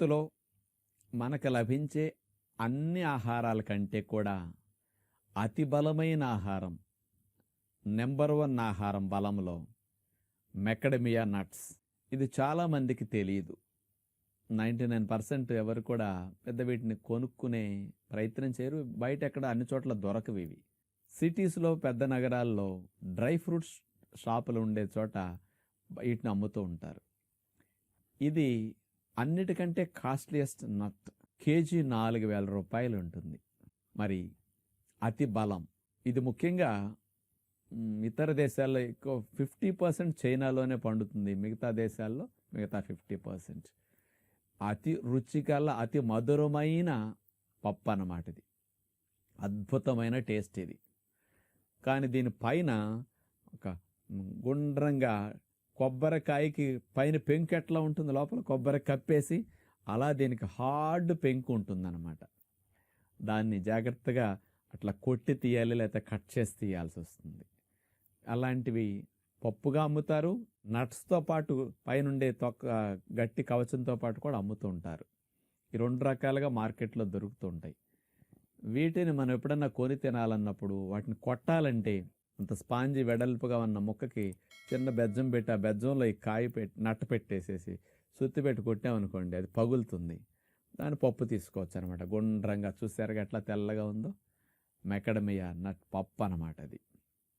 జగత్తులో మనకు లభించే అన్ని ఆహారాల కంటే కూడా అతి బలమైన ఆహారం నెంబర్ వన్ ఆహారం బలంలో మెకడమియా నట్స్. ఇది చాలామందికి తెలియదు నైంటీ నైన్ పర్సెంట్ ఎవరు కూడా పెద్ద వీటిని కొనుక్కునే ప్రయత్నం చేయరు. బయట ఎక్కడ అన్ని చోట్ల దొరకవి ఇవి. సిటీస్లో పెద్ద నగరాల్లో డ్రై ఫ్రూట్స్ షాపులు ఉండే చోట వీటిని అమ్ముతూ ఉంటారు. ఇది అన్నిటికంటే కాస్ట్లీయెస్ట్ నట్ కేజీ నాలుగు వేల రూపాయలు ఉంటుంది. మరి అతి బలం. ఇది ముఖ్యంగా ఇతర దేశాల్లో ఎక్కువ ఫిఫ్టీ పర్సెంట్ చైనాలోనే పండుతుంది. మిగతా దేశాల్లో మిగతా ఫిఫ్టీ పర్సెంట్. అతి రుచిగల అతి మధురమైన పప్పు అన్నమాట ఇది. అద్భుతమైన టేస్ట్ ఇది. కానీ దీని పైన ఒక గుండ్రంగా కొబ్బరికాయకి పైన పెంకు ఎట్లా ఉంటుంది? లోపల కొబ్బరి కప్పేసి అలా దీనికి హార్డ్ పెంకు ఉంటుందన్నమాట. దాన్ని జాగ్రత్తగా అట్లా కొట్టి తీయాలి లేకపోతే కట్ చేసి తీయాల్సి వస్తుంది. అలాంటివి పప్పుగా అమ్ముతారు. నట్స్తో పాటు పైనుండే తొక్క గట్టి కవచంతో పాటు కూడా అమ్ముతూ ఉంటారు. ఈ రెండు రకాలుగా మార్కెట్లో దొరుకుతూ ఉంటాయి. వీటిని మనం ఎప్పుడన్నా కొని తినాలన్నప్పుడు వాటిని కొట్టాలంటే అంత స్పాంజి వెడల్పుగా ఉన్న ముక్కకి చిన్న బెజ్జం పెట్టి ఆ బెజ్జంలో ఈ కాయ పెట్టి నట్ట పెట్టేసేసి సుత్తి పెట్టి కొట్టామనుకోండి అది పగులుతుంది. దాని పప్పు తీసుకోవచ్చు అనమాట గుండ్రంగా చూసారుగా ఎట్లా తెల్లగా ఉందో? మెకడమియా నట్ పప్పు అనమాట అది.